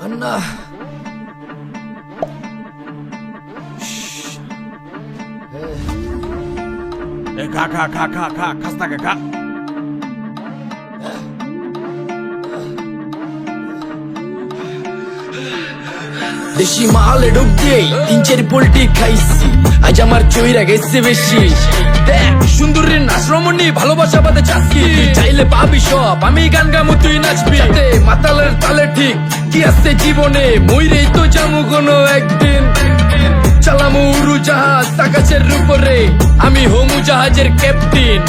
अन्ना खा खा खा खा खा खस्ता का खा দেশি মালে দিয়ে তিন চারি পোল্টি খাইছি। আজ আমার চৈরা গেছে বেশি। দেখ সুন্দরীর নাচ রমণী ভালোবাসা বাদে চাচ্ছি চাইলে পাবি সব, আমি গান গামু, তুই নাচবি। মাতালের তালে ঠিক কি আছে জীবনে? মইরেই তো জামু কোনো একদিন। চালামু উড়ু জাহাজ আকাশের উপরে আমি হোমু জাহাজের ক্যাপ্টেন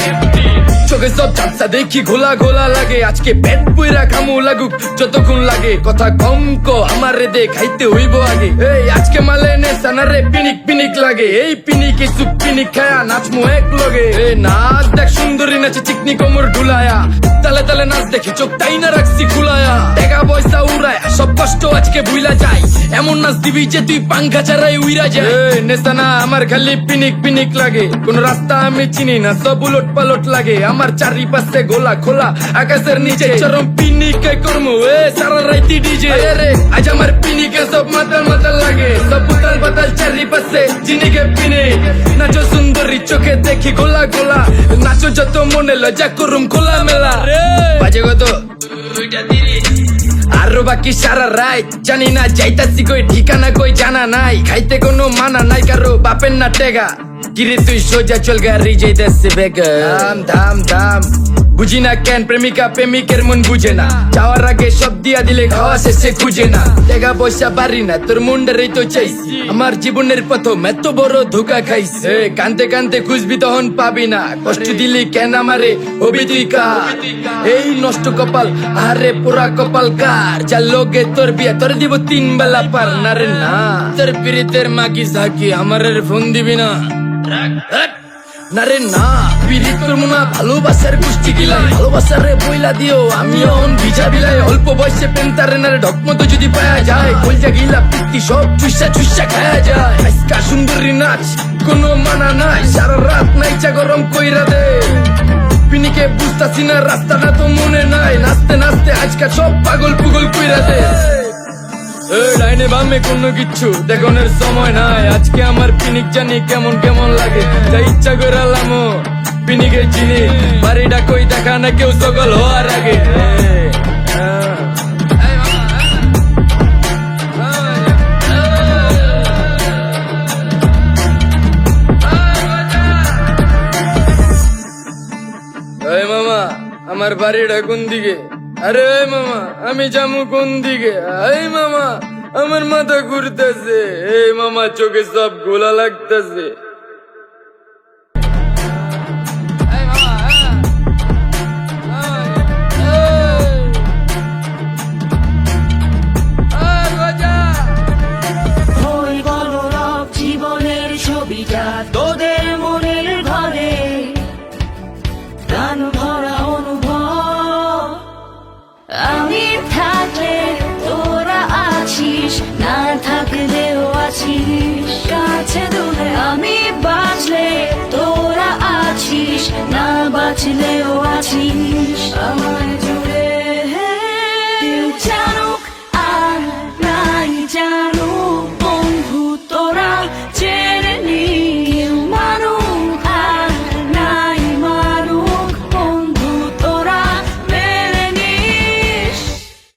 চোখে সব চাপসা দেখি ঘোলা ঘোলা লাগে। আজকে পেট পুইরা খামু লাগুক, যতক্ষণ লাগে। কথা কম কো, আমার দে, খাইতে হইব আগে। এই, আজকে মালে নে সানারে পিনিক পিনিক লাগে। এই, পিনিকে সুপ পিনিক খায়া নাচমু এক লগে। এ, নাচ দেখ সুন্দরী নাচে চিকনি কোমর ঢুলায়া। তালে তালে নাচ দেখি চোখ তাই না রাখছি খুলায়া। টাকা পয়সা উড়ায় সব কষ্ট আজকে ভুইলা যাই। এমন নাচ দিবি যে তুই পাঙ্খা ছাড়াই উইরা যায় নেসানা আমার খালি পিনিক পিনিক লাগে। কোন রাস্তা আমি চিনি না সব উলট পালট লাগে। আমার চারিপাশে গোলা খোলা আকাশের নিচে চরম পিনিকে করমু। এ সারা রাইতি ডিজে। রে আজ আমার পিনিকে সব মাতাল মাতাল লাগে। সব উতাল পাতাল চারিপাশে চিনিকে পিনিক। নাচো সুন্দরী চোখে দেখি গোলা গোলা। নাচো যত মনে লজা করুম খোলা মেলা বাজে কত? আরও বাকি সারা রাত। জানি না, যাইতাছি কই, ঠিকানা কই, জানা নাই। খাইতে কোনো মানা নাই, কারও বাপের না টেগা। কিরে তুই সোজা চল গাড়ি যাইতাছে বেগা দাম দাম দাম বুঝি না কেন প্রেমিকা প্রেমিকের মন বুঝে না যাওয়ার আগে সব দিয়া দিলে খাওয়া শেষে খুঁজে না টেগা পয়সা পারি না তোর মুন্ডারেই তো চাইছি আমার জীবনের প্রথম এত বড় ধোকা খাইছে কানতে কানতে খুঁজবি তখন পাবি না কষ্ট দিলি কেন আমারে হবি তুই কার এই নষ্ট কপাল আরে পুরা কপাল কার যা লোকে তোর বিয়া তোর দিব তিন বেলা পার না রে না তোর পিরিতের মাগি সাকি আমার ফোন দিবি না। না রে, না। পিরিত করব না, ভালোবাসার গোষ্ঠী গিলাই ভালোবাসার রে বইলা দিও আমি অন ভিজা বিলাই। অল্প বয়সে পেন্তারে না রে ঢকমতো যদি পায়া যায়, কলজা, গিলা, পিত্তি সব চুষা চুষা খায়া যায়। আজকা সুন্দরী নাচ, কোনো মানা নাই। সারা রাত নাইচা গরম কইরা দে। পিনিকে বুঝতাছি না, রাস্তাটা তো মনে নাই। নাচতে নাচতে আজকাল সব পাগল পুগল কইরা দে। ডাইনে বামে কোনো কিচ্ছু দেখানোর সময় নাই। আজকে আমার পিনিক জানি কেমন কেমন লাগে। তাই ইচ্ছা করে আলামো পিনিকে চিনি। বাড়িটা কই দেখা না কেউ সকল হওয়ার আগে। মামা, আমার বাড়িটা কোন দিকে? আরে মামা, আমি যাব কোন দিকে? এই মামা, আমার মাথা ঘুরতেছে। এই মামা, চোখে সব গোলা লাগতেছে।